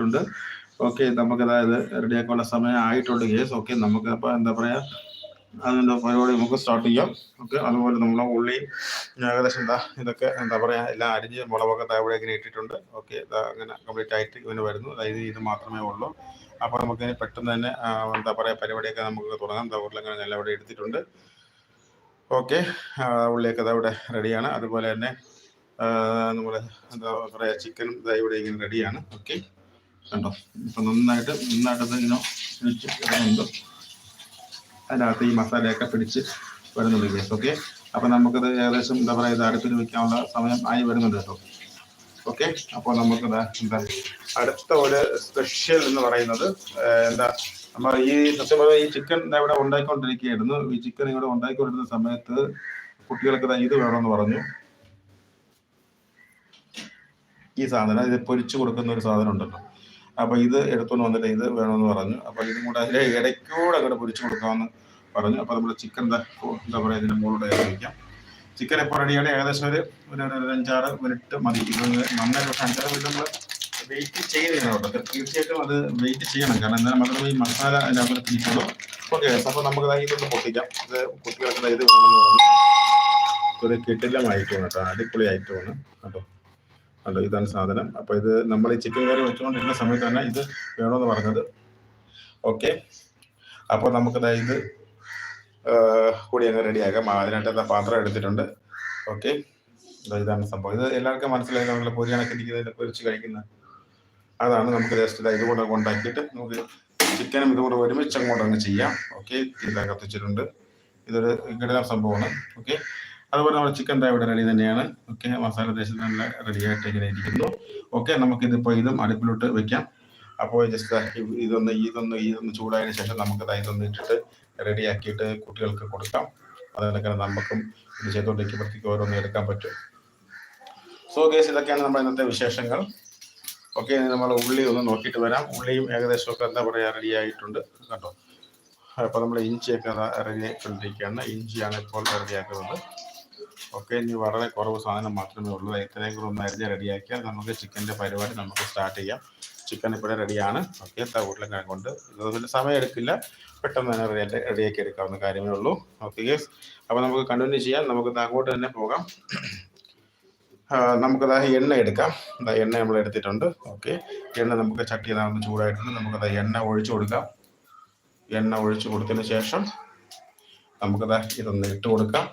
ആയിട്ടുണ്ട്. ഓക്കെ നമുക്ക് അതായത് റെഡിയാക്കാനുള്ള സമയം ആയിട്ടുണ്ട് കേസ് ഓക്കെ നമുക്ക് അപ്പോൾ എന്താ പറയുക അതിന്റെ പരിപാടി നമുക്ക് സ്റ്റാർട്ട് ചെയ്യാം. ഓക്കെ അതുപോലെ നമ്മൾ ഉള്ളി ഏകദേശം എന്താ ഇതൊക്കെ എന്താ പറയുക എല്ലാം അരിഞ്ഞ് മുളകൊക്കെ താഴെ ഇങ്ങനെ ഇട്ടിട്ടുണ്ട് ഓക്കെ അങ്ങനെ കംപ്ലീറ്റ് ആയിട്ട് ഇവന് വരുന്നു. അതായത് ഇത് മാത്രമേ ഉള്ളൂ. അപ്പോൾ നമുക്ക് പെട്ടെന്ന് തന്നെ എന്താ പറയുക പരിപാടിയൊക്കെ നമുക്ക് തുടങ്ങാം. എന്താ ഉരുളങ്ങനെ എല്ലാം ഇവിടെ എടുത്തിട്ടുണ്ട്. ഓക്കെ ഉള്ളിയൊക്കെ അതവിടെ റെഡിയാണ് അതുപോലെ തന്നെ നമ്മൾ എന്താ പറയുക ചിക്കനും ഇവിടെ ഇങ്ങനെ റെഡിയാണ് ഓക്കെ. കണ്ടോ? ഇപ്പം നന്നായിട്ട് നന്നായിട്ട് ഇങ്ങനെ ഇടുന്നുണ്ട് അതിനകത്ത് ഈ മസാലയൊക്കെ പിടിച്ച് വരുന്നുണ്ട് കേസ് ഓക്കെ അപ്പം നമുക്കത് ഏകദേശം എന്താ പറയുക ഇത് അടുപ്പിൽ വയ്ക്കാനുള്ള സമയം ആയി വരുന്നുണ്ട് കേട്ടോ. ഓക്കെ അപ്പോൾ നമുക്ക് എന്താ അടുത്ത ഒരു സ്പെഷ്യൽ എന്ന് പറയുന്നത് എന്താ നമ്മൾ ഈ സത്യം പറഞ്ഞാൽ ഈ ചിക്കൻ ഇവിടെ ഉണ്ടാക്കിക്കൊണ്ടിരിക്കുകയായിരുന്നു ഈ ചിക്കൻ ഇവിടെ ഉണ്ടാക്കിക്കൊണ്ടിരുന്ന സമയത്ത് കുട്ടികൾക്ക് ഇത് വേണമെന്ന് പറഞ്ഞു. ഈ സാധനം ഇത് പൊരിച്ചു കൊടുക്കുന്ന ഒരു സാധനം ഉണ്ടല്ലോ. അപ്പൊ ഇത് എടുത്തുകൊണ്ട് വന്നിട്ട് ഇത് വേണമെന്ന് പറഞ്ഞു. അപ്പൊ ഇതും കൂടെ അതിലെ ഇടയ്ക്കൂടെ അങ്ങോട്ട് പൊരിച്ചു കൊടുക്കാമെന്ന് പറഞ്ഞു. അപ്പൊ നമ്മുടെ ചിക്കൻ എന്താ പറയാ ഇതിന്റെ മുകളിലൂടെ ഉപയോഗിക്കാം ചിക്കൻ ഇപ്പോൾ റെഡിയാണ് ഏകദേശം ഒരു ഒരു അഞ്ചാറ് മിനിറ്റ് മതി. ഇത് നന്നായിട്ട് പക്ഷേ അഞ്ചാറ് മിനിറ്റ് നമ്മൾ വെയിറ്റ് ചെയ്യുന്നില്ല കേട്ടോ. തീർച്ചയായിട്ടും അത് വെയിറ്റ് ചെയ്യണം. കാരണം എന്നാൽ മാത്രമേ ഈ മസാല അതിന്റെ അകത്ത് പിടിക്കുള്ളൂ ഓക്കെ അപ്പോൾ നമുക്ക് ഇതൊന്ന് പൊട്ടിക്കാം. ഇത് കുട്ടികൾക്ക് ഇത് വേണമെന്ന് പറഞ്ഞു. ഒരു കിട്ടില്ലം ഐറ്റമാണ് കേട്ടോ. അടിപൊളി ഐറ്റമാണ് കേട്ടോ കണ്ടോ ഇതാണ് സാധനം. അപ്പോൾ ഇത് നമ്മൾ ഈ ചിക്കൻ കറി വെച്ചുകൊണ്ടിരുന്ന സമയത്ത് തന്നെ ഇത് വേണമെന്ന് പറഞ്ഞത്. ഓക്കെ അപ്പോൾ നമുക്ക് ഇത് കൂടി അങ്ങ് റെഡിയാക്കാം അതിനായിട്ട് പാത്രം എടുത്തിട്ടുണ്ട്. ഓക്കെ ഇതാണ് സംഭവം. ഇത് എല്ലാവർക്കും മനസ്സിലായി നമ്മളെ പൊരി കണക്കിരിക്കുന്നതിൽ പൊരിച്ച് കഴിക്കുന്ന അതാണ് നമുക്ക് ജസ്റ്റ് ഇതാ ഇതുകൂടെ കൊണ്ടാക്കിയിട്ട് നമുക്ക് ചിക്കനും ഇതുകൂടെ ഒരുമിച്ച് അങ്ങോട്ട് അങ്ങ് ചെയ്യാം. ഓക്കെ ഇതാ കത്തിച്ചിട്ടുണ്ട് ഇതൊരു കിടന്ന സംഭവമാണ്. ഓക്കെ അതുപോലെ നമ്മുടെ ചിക്കൻ ദാ ഇവിടെ റെഡി തന്നെയാണ്. ഓക്കെ മസാല ദേശം നല്ല റെഡി ആയിട്ട് ഇങ്ങനെ ഇരിക്കുന്നു. ഓക്കെ നമുക്കിതിപ്പോൾ ഇതും അടുപ്പിലോട്ട് വെക്കാം. അപ്പോൾ ജസ്റ്റ് ഇതൊന്ന് ഇതൊന്ന് ഇതൊന്ന് ചൂടായതിനു ശേഷം നമുക്ക് ഇതൊന്ന് ഇട്ടിട്ട് റെഡിയാക്കിയിട്ട് കുട്ടികൾക്ക് കൊടുക്കാം. അതുപോലെ നമുക്കും ഇത് ചെയ്തുകൊണ്ടിരിക്കുമ്പോഴത്തേക്ക് ഓരോന്ന് എടുക്കാൻ പറ്റും. സോ ഗേസ് ഇതൊക്കെയാണ് നമ്മുടെ ഇന്നത്തെ വിശേഷങ്ങൾ. ഓക്കെ നമ്മൾ ഉള്ളി ഒന്ന് നോക്കിയിട്ട് വരാം. ഉള്ളിയും ഏകദേശം ഒക്കെ എന്താ പറയുക റെഡി ആയിട്ടുണ്ട്. കേട്ടോ അപ്പോൾ നമ്മൾ ഇഞ്ചിയൊക്കെ റെഡി ആയിക്കൊണ്ടിരിക്കുകയാണ്. ഇഞ്ചിയാണ് ഇപ്പോൾ റെഡിയാക്കുന്നത് ഓക്കെ ഇനി വളരെ കുറവ് സാധനം മാത്രമേ ഉള്ളൂ. ഇത്രയും കൂടെ ഒന്ന് അരിഞ്ഞ് റെഡിയാക്കിയാൽ നമുക്ക് ചിക്കന്റെ പരിപാടി നമുക്ക് സ്റ്റാർട്ട് ചെയ്യാം. ചിക്കൻ ഇവിടെ റെഡിയാണ് ഓക്കെ ഉരുളക്കിഴങ്ങ് കൊണ്ട് ഇതൊന്നും സമയം എടുക്കില്ല. പെട്ടെന്ന് തന്നെ റെഡി റെഡിയാക്കി എടുക്കാവുന്ന കാര്യമേ ഉള്ളൂ. ഓക്കെ യെസ് അപ്പോൾ നമുക്ക് കണ്ടിന്യൂ ചെയ്യാം. നമുക്ക് അങ്ങോട്ട് തന്നെ പോകാം. നമുക്കത് എണ്ണ എടുക്കാം. ദാ എണ്ണ നമ്മൾ എടുത്തിട്ടുണ്ട്. ഓക്കെ എണ്ണ നമുക്ക് ചട്ടി നടന്ന് ചൂടായിട്ടുണ്ട്. നമുക്കത് എണ്ണ ഒഴിച്ചു കൊടുക്കാം. എണ്ണ ഒഴിച്ചു കൊടുത്തതിന് ശേഷം നമുക്കത് ഇതൊന്ന് ഇട്ട് കൊടുക്കാം.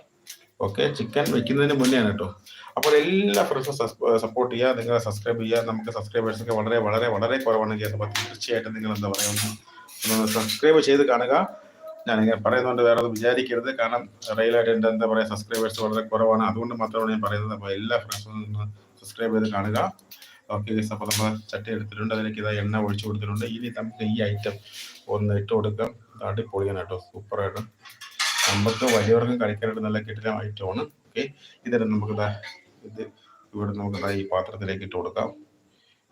ഓക്കെ ചിക്കൻ വെക്കുന്നതിന് മുന്നെയാണ് കേട്ടോ. അപ്പോൾ എല്ലാ ഫ്രണ്ട്സും സപ്പോർട്ട് ചെയ്യുക നിങ്ങൾ സബ്സ്ക്രൈബ് ചെയ്യുക. നമുക്ക് സബ്സ്ക്രൈബേഴ്സൊക്കെ വളരെ വളരെ വളരെ കുറവാണ് ചെയ്യുന്നത്. അപ്പോൾ തീർച്ചയായിട്ടും നിങ്ങൾ എന്താ പറയുക സബ്സ്ക്രൈബ് ചെയ്ത് കാണുക. ഞാൻ ഇങ്ങനെ പറയുന്നതുകൊണ്ട് വേറെ ഒന്നും വിചാരിക്കരുത്. കാരണം റെയിലായിട്ട് എന്റെ എന്താ പറയുക സബ്സ്ക്രൈബേഴ്സ് വളരെ കുറവാണ്. അതുകൊണ്ട് മാത്രമാണ് ഞാൻ പറയുന്നത്. അപ്പോൾ എല്ലാ ഫ്രണ്ട്സും സബ്സ്ക്രൈബ് ചെയ്ത് കാണുക. ഓക്കെ അപ്പോൾ നമ്മൾ ചട്ടി എടുത്തിട്ടുണ്ട്. അതിലേക്ക് ഇതാ എണ്ണ ഒഴിച്ചു കൊടുത്തിട്ടുണ്ട്. ഇനി നമുക്ക് ഈ ഐറ്റം ഒന്ന് ഇട്ട് കൊടുക്കാം. അടിപൊളിയാണ് കേട്ടോ. സൂപ്പറായിട്ട് നമുക്ക് വലിയവർക്കും കഴിക്കാനായിട്ട് നല്ല കെട്ടിടമായിട്ടാണ്. ഓക്കെ ഇതെല്ലാം നമുക്ക് ഇത് ഇവിടെ നമുക്ക് ഈ പാത്രത്തിലേക്ക് ഇട്ട് കൊടുക്കാം.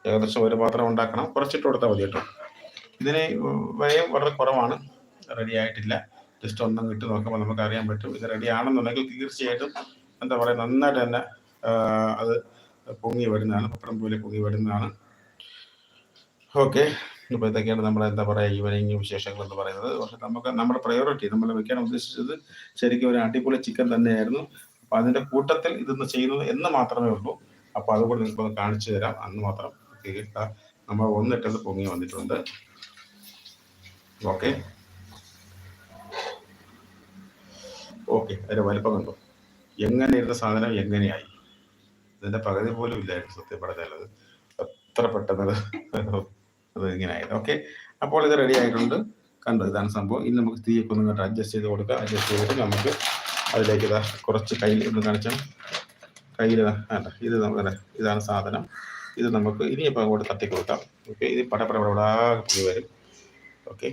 ഏകദേശം ഒരു പാത്രം ഉണ്ടാക്കണം. കുറച്ചിട്ട് കൊടുത്താൽ മതി കേട്ടോ. ഇതിന് വ്യയം വളരെ കുറവാണ്. റെഡി ആയിട്ടില്ല. ജസ്റ്റ് ഒന്നും ഇട്ട് നോക്കുമ്പോൾ നമുക്ക് അറിയാൻ പറ്റും. ഇത് റെഡി ആണെന്നുണ്ടെങ്കിൽ തീർച്ചയായിട്ടും എന്താ പറയുക നന്നായിട്ട് തന്നെ അത് പൊങ്ങി വരുന്നതാണ്. പപ്പടം പോലെ പൊങ്ങി വരുന്നതാണ്. ഓക്കെ ഇപ്പോൾ ഇതൊക്കെയാണ് നമ്മൾ എന്താ പറയുക ഈവനിങ് വിശേഷങ്ങൾ എന്ന് പറയുന്നത്. പക്ഷെ നമുക്ക് നമ്മുടെ പ്രയോറിറ്റി നമ്മൾ വെക്കാൻ ഉദ്ദേശിച്ചത് ശരിക്കും ഒരു അടിപൊളി ചിക്കൻ തന്നെയായിരുന്നു. അപ്പോൾ അതിന്റെ കൂട്ടത്തിൽ ഇതൊന്ന് ചെയ്യുന്നത് എന്ന് മാത്രമേ ഉള്ളൂ. അപ്പോൾ അതുകൊണ്ട് നിങ്ങൾക്കൊന്ന് കാണിച്ചു തരാം. അന്ന് മാത്രം നമ്മൾ ഒന്നിട്ടത് പൊങ്ങി വന്നിട്ടുണ്ട്. ഓക്കെ. ഓക്കെ അതിന്റെ വലിപ്പം കണ്ടോ? എങ്ങനെ ഇരുന്ന സാധനം എങ്ങനെയായി? ഇതിന്റെ പകുതി പോലും ഇല്ലായിരുന്നു സത്യം പറഞ്ഞാലത് എത്ര പെട്ടെന്ന് അത് ഇങ്ങനെ ആയത് ഓക്കെ അപ്പോൾ ഇത് റെഡി ആയിട്ടുണ്ട്. കണ്ടോ? ഇതാണ് സംഭവം. ഇനി നമുക്ക് തീയൊക്കെ ഒന്ന് അഡ്ജസ്റ്റ് ചെയ്ത് കൊടുക്കാം. അഡ്ജസ്റ്റ് ചെയ്തിട്ട് നമുക്ക് അതിലേക്ക് ഇതാ കുറച്ച് കയ്യിൽ ഒന്ന് കാണിച്ചാൽ കയ്യിൽ വേണ്ട ഇത് നമുക്ക് ഇതാണ് സാധനം. ഇത് നമുക്ക് ഇനിയിപ്പോൾ അങ്ങോട്ട് തട്ടി കൊടുക്കാം. ഓക്കെ ഇത് പടപട പടപടാ പോയി വരും. ഓക്കെ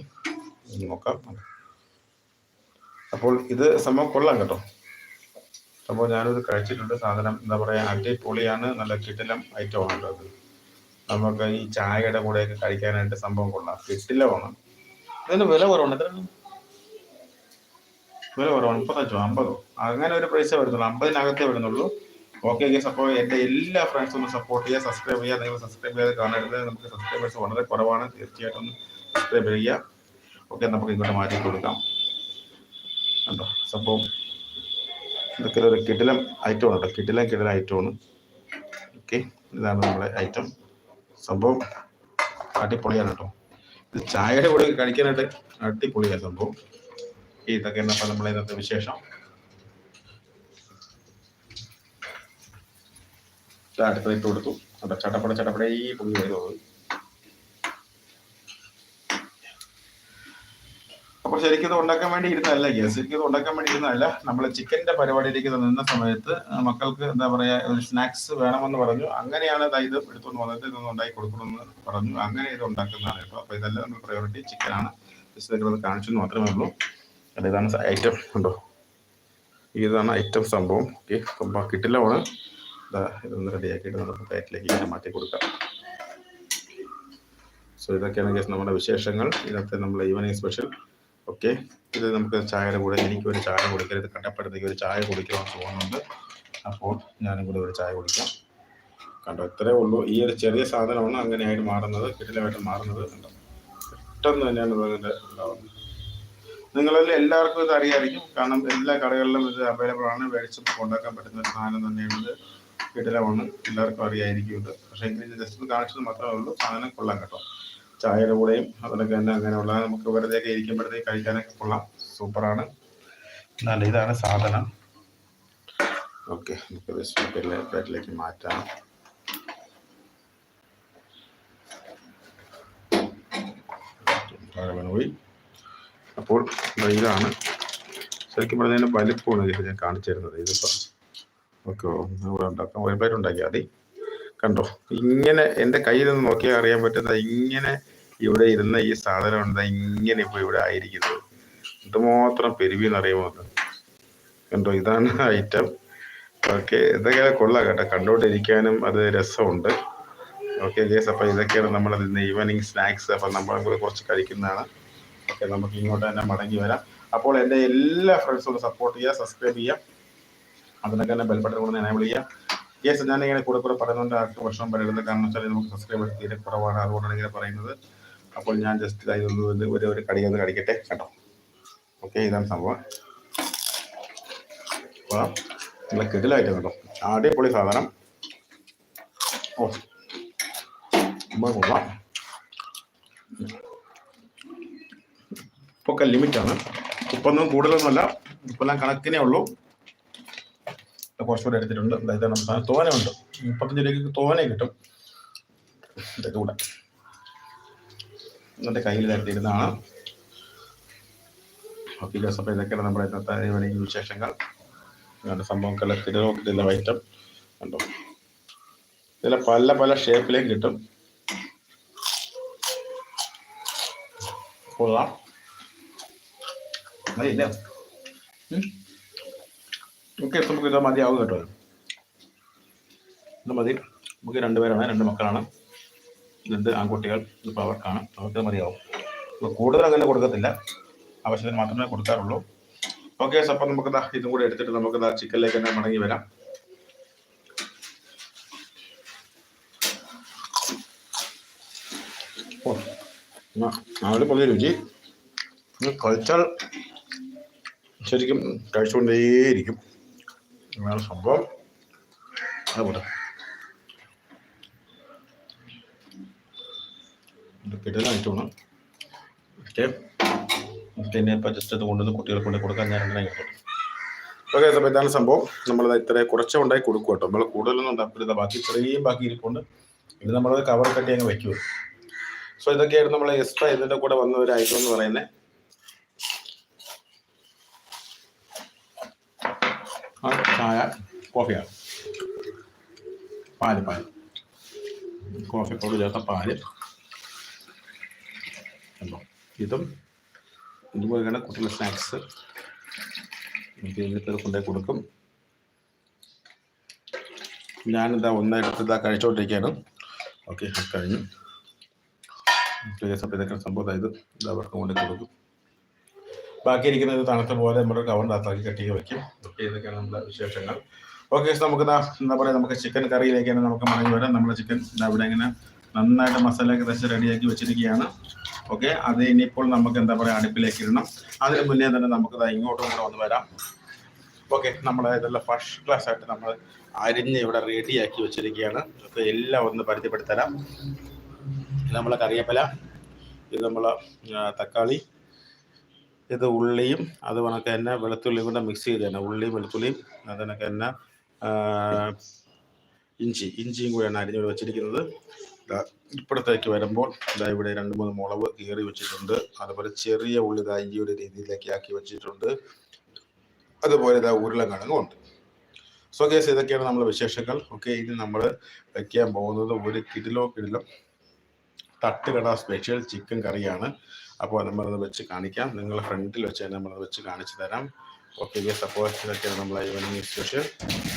ഇനി നോക്കാം. അപ്പോൾ ഇത് സംഭവം കൊള്ളാം കേട്ടോ. അപ്പോൾ ഞാനിത് കഴിച്ചിട്ടുണ്ട്. സാധനം എന്താ പറയുക അടിപൊളിയാണ്. നല്ല കിട്ടലം ഐറ്റമാണ് കേട്ടോ നമുക്ക് ഈ ചായയുടെ കൂടെയൊക്കെ കഴിക്കാനായിട്ട് സംഭവം കൊള്ളാം. കിട്ടില്ല വേണം ഇതിന് വില കുറവുണ്ട്. എത്ര വില കുറവാണ്. മുപ്പത്തഞ്ചോ? അമ്പതോ? അങ്ങനെ ഒരു പ്രൈസേ വരുന്നുള്ളൂ. അമ്പതിനകത്തേ വരുന്നുള്ളൂ. ഓക്കെ ഗേസ് അപ്പോൾ എന്റെ എല്ലാ ഫ്രണ്ട്സും ഒന്ന് സപ്പോർട്ട് ചെയ്യുക സബ്സ്ക്രൈബ് ചെയ്യുക. നിങ്ങൾ സബ്സ്ക്രൈബ് ചെയ്ത് കാണരുത്. നമുക്ക് സബ്സ്ക്രൈബേഴ്സ് വളരെ കുറവാണ്. തീർച്ചയായിട്ടും ഒന്ന് സബ്സ്ക്രൈബ് ചെയ്യുക. ഓക്കെ നമുക്ക് ഇങ്ങോട്ട് മാറ്റി കൊടുക്കാം. കണ്ടോ? സംഭവം ഇതൊക്കെ ഒരു കിടിലം ഐറ്റമാണ് കേട്ടോ. കിടിലം കിടിലം ഐറ്റമാണ് ഓക്കെ ഇതാണ് നമ്മുടെ ഐറ്റം സംഭവം അടിപൊളിയാണ് കേട്ടോ. ഇത് ചായയുടെ കൂടെ കഴിക്കാനായിട്ട് അടിപൊളിയാണ് സംഭവം. ഇതൊക്കെ എന്നപ്പോൾ നമ്മളെ ഇന്നത്തെ വിശേഷം? അടുത്തത് ഇട്ട് കൊടുത്തു. അപ്പൊ ചട്ടപ്പട ചട്ടപ്പടേ ഈ പുളി വരുന്നത് അപ്പൊ ശരിക്കും ഇത് ഉണ്ടാക്കാൻ വേണ്ടി ഇരുന്നല്ല ഗ്യാസ് ശരിക്കും ഇത് ഉണ്ടാക്കാൻ വേണ്ടി ഇരുന്നല്ല നമ്മൾ ചിക്കന്റെ പരിപാടിയിലേക്ക് നിന്ന സമയത്ത് മക്കൾക്ക് എന്താ പറയാ ഒരു സ്നാക്സ് വേണമെന്ന് പറഞ്ഞു. അങ്ങനെയാണ് ഇത് എടുത്തുകൊണ്ട് വന്നിട്ട് ഇതൊന്നും ഉണ്ടാക്കി കൊടുക്കണമെന്ന് പറഞ്ഞു. അങ്ങനെ ഇത് ഉണ്ടാക്കുന്നതാണ് കേട്ടോ. അപ്പൊ ഇതെല്ലാം നമ്മൾ പ്രയോറിറ്റി ചിക്കനാണ്. ജസ്റ്റ് നിങ്ങളത് മാത്രമേ ഉള്ളൂ. അല്ല ഇതാണ് ഐറ്റം ഉണ്ടോ? ഇതാണ് ഐറ്റം സംഭവം. ഓക്കെ സംഭവം കിട്ടില്ലാണ് ഇതൊന്ന് റെഡിയാക്കിയിട്ട് നമുക്ക് പ്ലേറ്റിലേക്ക് ഇങ്ങനെ മാറ്റി കൊടുക്കാം. സോ ഇതൊക്കെയാണ് നമ്മുടെ വിശേഷങ്ങൾ. ഇന്നത്തെ നമ്മുടെ ഈവനിങ് സ്പെഷ്യൽ ഓക്കെ. ഇത് നമുക്ക് ചായയുടെ കൂടെ എനിക്ക് ഒരു ചായ കുടിക്കരുത്. കണ്ടപ്പോഴത്തേക്ക് ഒരു ചായ കുടിക്കണം തോന്നുന്നുണ്ട്. അപ്പോൾ ഞാനും കൂടെ ഒരു ചായ കുടിക്കാം. കണ്ടോ ഇത്രേ ഉള്ളൂ. ഈ ഒരു ചെറിയ സാധനമാണ് അങ്ങനെയായിട്ട് മാറുന്നത്. കിട്ടിലായിട്ട് മാറുന്നത് കണ്ടോ. പെട്ടെന്ന് തന്നെയാണ് ഇതിന്റെ ഉണ്ടാവുന്നത് നിങ്ങളിൽ എല്ലാവർക്കും ഇത് അറിയാമായിരിക്കും കാരണം എല്ലാ കടകളിലും ഇത് അവൈലബിൾ ആണ്. മേടിച്ച് കൊണ്ടാക്കാൻ പറ്റുന്ന ഒരു സാധനം തന്നെയാണ് ഇത് കിടിലമാണ്. എല്ലാവർക്കും അറിയായിരിക്കും ഇത്. പക്ഷേ എങ്കിലും ജസ്റ്റ് ഒന്ന് കാണിച്ചത് മാത്രമേ ഉള്ളൂ. സാധനം കൊള്ളാം കേട്ടോ. ചായയുടെ കൂടെയും അതിനൊക്കെ തന്നെ അങ്ങനെയുള്ള നമുക്ക് വെറുതെ ഒക്കെ ഇരിക്കുമ്പോഴത്തേക്ക് കഴിക്കാനൊക്കെ കൊള്ളാം. സൂപ്പറാണ്. നല്ല ഇതാണ് സാധനം. ഓക്കെ നമുക്ക് പ്ലേറ്റിലേക്ക് മാറ്റാം. പോയി. അപ്പോൾ ഇതാണ്. ശരിക്കും പറഞ്ഞതിന് വലിപ്പമാണ് ഇതിൽ ഞാൻ കാണിച്ചു തരുന്നത്. ഇതിപ്പോൾ ഓക്കെ ഉണ്ടാക്കാം. ഒരു ഉണ്ടാക്കിയാൽ മതി. കണ്ടോ? ഇങ്ങനെ എന്റെ കയ്യിൽ നിന്ന് നോക്കിയാൽ അറിയാൻ പറ്റുന്ന ഇങ്ങനെ ഇവിടെ ഇരുന്ന ഈ സാധനം ഉണ്ടാ ഇങ്ങനെ ഇപ്പോൾ ഇവിടെ ആയിരിക്കുന്നത് എന്തുമാത്രം പെരുവിന്ന് അറിയുമോ അത്? കണ്ടോ ഇതാണ് ഐറ്റം ഓക്കെ ഇതൊക്കെ കൊള്ളാം കേട്ടോ. കണ്ടോണ്ടിരിക്കാനും അത് രസമുണ്ട്. ഓക്കെ ഗേസ് അപ്പം ഇതൊക്കെയാണ് നമ്മൾ ഇന്ന് ഈവനിങ് സ്നാക്സ് അപ്പം നമ്മൾ കുറച്ച് കഴിക്കുന്നതാണ്. ഓക്കെ നമുക്ക് ഇങ്ങോട്ട് തന്നെ മടങ്ങി വരാം. അപ്പോൾ എന്റെ എല്ലാ ഫ്രണ്ട്സും സപ്പോർട്ട് ചെയ്യുക സബ്സ്ക്രൈബ് ചെയ്യുക. അതിനൊക്കെ തന്നെ ബെൽബട്ടൺ കൊണ്ട് എനേബിൾ ചെയ്യാം യെസ് ഞാനിങ്ങനെ കൂടെ കൂടെ പറയുന്നുണ്ട്. അടുത്ത വർഷം വരരുത്. കാരണം വെച്ചാൽ നമുക്ക് സബ്സ്ക്രൈബ് തീരെ കുറവാണ്. അതുകൊണ്ടാണ് ഇങ്ങനെ പറയുന്നത്. അപ്പോൾ ഞാൻ ജസ്റ്റ് ഇതൊന്ന് ഒരു ഒരു കടി ഒന്ന് കടിക്കട്ടെ കേട്ടോ. ഓക്കെ ഇതാണ് സംഭവം. അപ്പോൾ നല്ല കിടിലായിട്ട് കേട്ടോ. അടിപൊളി സാധനം. ഓ കൊള്ളാം. ഉപ്പൊക്കെ ലിമിറ്റാണ് ഉപ്പൊന്നും കൂടുതലൊന്നുമല്ല. ഉപ്പെല്ലാം കണക്കിനേ ഉള്ളൂ. കുറച്ചുകൂടെ എടുത്തിട്ടുണ്ട്. അതായത് നമുക്ക് തോന ഉണ്ട് മുപ്പത്തഞ്ച് രൂപയ്ക്ക് തോനെ കിട്ടും. ഇതൊക്കെ കൂടെ. എന്റെ കയ്യിൽ തരത്തിരുന്നതാണ് ഓക്കെ ജോസഫ് ഇതൊക്കെയാണ് നമ്മുടെ ഇന്നത്തെ ഈവനിങ് വിശേഷങ്ങൾ. അങ്ങനത്തെ സംഭവം. തിരോ കിട്ടുന്ന ഐറ്റം കണ്ടോ? ഇതിലെ പല പല ഷേപ്പിലേക്ക് കിട്ടും. കൊള്ളാം. ഓക്കെ നമുക്ക് ഇത് മതിയാവും കേട്ടോ. ഇത് മതി. നമുക്ക് രണ്ടുപേരാണ് രണ്ട് മക്കളാണ്. രണ്ട് ആൺകുട്ടികൾ ഇപ്പോൾ അവർക്കാണ്. അവർക്ക് മതിയാവും. അപ്പോൾ കൂടുതൽ അങ്ങനെ കൊടുക്കത്തില്ല. ആവശ്യത്തിന് മാത്രമേ കൊടുക്കാറുള്ളൂ. ഓക്കെ അപ്പം നമുക്ക് ഇതും കൂടെ എടുത്തിട്ട് നമുക്ക് ചിക്കനിലേക്ക് തന്നെ മടങ്ങി വരാം. പുതിയ രുചി. ഇത് കഴിച്ചാൽ ശരിക്കും കഴിച്ചുകൊണ്ടേയിരിക്കും. സംഭവം. അതുപോലെ കിടലായിട്ടാണ്. ഓക്കെ. പിന്നെ ഇപ്പം ജസ്റ്റ് അത് കൊണ്ടുവന്ന് കുട്ടികളെ കൊണ്ട് കൊടുക്കാൻ ഞാൻ അങ്ങനെ ഓക്കെ അപ്പോൾ ഇതാണ് സംഭവം. നമ്മൾ ഇത്ര കുറച്ച് ഉണ്ടായി കൊടുക്കും കേട്ടോ. നമ്മൾ കൂടുതലൊന്നും ഉണ്ടാക്കില്ല ബാക്കി ഇത്രയും ബാക്കി ഇരിപ്പുണ്ട്. ഇത് നമ്മളത് കവർ കട്ടി അങ്ങ് വെക്കുക സോ ഇതൊക്കെയായിരുന്നു നമ്മൾ എക്സ്ട്രാ ഇതിന്റെ കൂടെ വന്ന ഒരു ഐറ്റം എന്ന് പറയുന്നത് ചായ കോഫിയാണ്. പാൽ പാൽ. കോഫി പൗഡർ ചേർത്ത പാൽ. ഇതും. ഇതുപോലെയാണ് കുട്ടികളുടെ സ്നാക്സ് ഇന്നത്തെ കൊണ്ടുപോയി കൊടുക്കും. ഞാനിതാ ഒന്നെടുത്ത് ഇതാ കഴിച്ചോണ്ടിരിക്കുകയാണ്. ഓക്കെ കഴിഞ്ഞു. അപ്പോൾ ഇതൊക്കെ സംഭവം ഇത് ഇത്. അവർക്ക് കൊണ്ടു കൊടുക്കും. ബാക്കി ഇരിക്കുന്നത് തണുത്ത പോലെ നമ്മുടെ കവറിനകത്താക്കി കെട്ടിക്ക് വയ്ക്കും ഓക്കെ ഇതൊക്കെയാണ് നമ്മുടെ വിശേഷങ്ങൾ. ഓക്കെ നമുക്ക് എന്താ പറയുക നമുക്ക് ചിക്കൻ കറിയിലേക്കാണ് നമുക്ക് മടങ്ങി വരാം നമ്മുടെ ചിക്കൻ ഇവിടെ ഇങ്ങനെ നന്നായിട്ട് മസാലയൊക്കെ തച്ച് റെഡിയാക്കി വെച്ചിരിക്കുകയാണ്. ഓക്കെ അത് ഇനിയിപ്പോൾ നമുക്ക് എന്താ പറയുക അടുപ്പിലേക്ക് ഇടണം അതിന് മുന്നേ തന്നെ നമുക്ക് ഇങ്ങോട്ടും കൂടെ ഒന്ന് വരാം. ഓക്കെ നമ്മൾ ഇതെല്ലാം ഫസ്റ്റ് ക്ലാസ് ആയിട്ട് നമ്മൾ അരിഞ്ഞ് ഇവിടെ റെഡിയാക്കി വെച്ചിരിക്കുകയാണ്. അപ്പോൾ എല്ലാം ഒന്ന് പരിചയപ്പെടുത്തരാം. ഇത് നമ്മളെ കറിയപ്പല ഇത് നമ്മളെ തക്കാളി ഇത് ഉള്ളിയും അത് കണക്ക് തന്നെ വെളുത്തുള്ളിയും കൂടെ മിക്സ് ചെയ്ത് തന്നെ ഉള്ളിയും വെളുത്തുള്ളിയും അതിനൊക്കെ തന്നെ ആ, ഇഞ്ചി ഇഞ്ചിയും കൂടെയാണ് അരിഞ്ഞ് വെച്ചിരിക്കുന്നത്. ദാ ഇപ്പുറത്തേക്ക് വരുമ്പോൾ ഇതാ ഇവിടെ രണ്ട് മൂന്ന് മുളക് കീറി വെച്ചിട്ടുണ്ട്. അതുപോലെ ചെറിയ ഉള്ളി ഇതാ ഈ ഒരു രീതിയിലേക്ക് ആക്കി വെച്ചിട്ടുണ്ട്. അതുപോലെ ഇതാ ഉരുളക്കിഴങ്ങും ഉണ്ട്. സോ കേസ് ഇതൊക്കെയാണ് നമ്മുടെ വിശേഷങ്ങൾ. ഓക്കെ ഇനി നമ്മൾ വയ്ക്കാൻ പോകുന്നത് ഒരു കിടിലോ കിടിലോ തട്ടുകട സ്പെഷ്യൽ ചിക്കൻ കറിയാണ്. അപ്പോൾ നമ്മളത് വെച്ച് കാണിക്കാം. നിങ്ങളെ ഫ്രണ്ടിൽ വെച്ച് തന്നെ നമ്മളത് വെച്ച് കാണിച്ചു തരാം. ഓക്കെ ഗസ് അപ്പോൾ ഇതൊക്കെയാണ് നമ്മളെ ഈവനിങ് സ്പെഷ്യൽ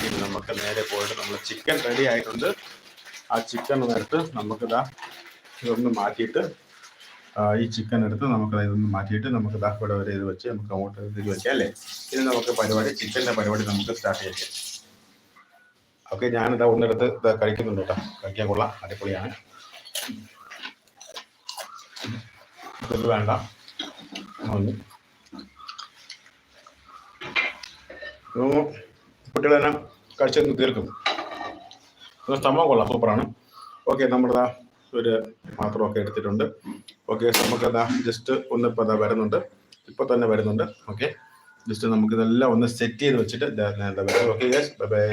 ഇനി നമുക്ക് നേരെ പോയിട്ട് നമ്മൾ ചിക്കൻ റെഡി ആയിട്ടുണ്ട്. ആ ചിക്കൻ എടുത്ത് നമുക്കിതാ ഇതൊന്ന് മാറ്റിയിട്ട് ഈ ചിക്കൻ എടുത്ത് നമുക്ക് ഇതൊന്ന് മാറ്റിയിട്ട് നമുക്ക് ഇതാ ഇവിടെ വരെ ഇത് വെച്ച് നമുക്ക് അങ്ങോട്ട് ഇതിൽ വെക്കാം അല്ലേ? ഇനി നമുക്ക് പരിപാടി ചിക്കന്റെ പരിപാടി നമുക്ക് സ്റ്റാർട്ട് ചെയ്യാം. ഓക്കെ ഞാനിതാ ഒന്നെടുത്ത് ഇത് കഴിക്കുന്നുണ്ട് കേട്ടോ. കഴിക്കാൻ കൊള്ളാം. അടിപൊളിയാണ്. ഇത് വേണ്ട. കുട്ടികളെല്ലാം തന്നെ കഴിച്ചൊന്ന് തീർക്കും. സംഭവം കൊള്ളാം. സൂപ്പറാണ്. ഓക്കെ നമ്മുടെ ഒരു പാത്രമൊക്കെ എടുത്തിട്ടുണ്ട്. ഓക്കെ നമുക്കതാ ജസ്റ്റ് ഒന്ന് ഇപ്പോൾ അതാ വരുന്നുണ്ട്. ഇപ്പൊ തന്നെ വരുന്നുണ്ട്. ഓക്കെ ജസ്റ്റ് നമുക്ക് ഇതെല്ലാം ഒന്ന് സെറ്റ് ചെയ്ത് വെച്ചിട്ട് ഓക്കെ യെസ് ബൈ ബൈ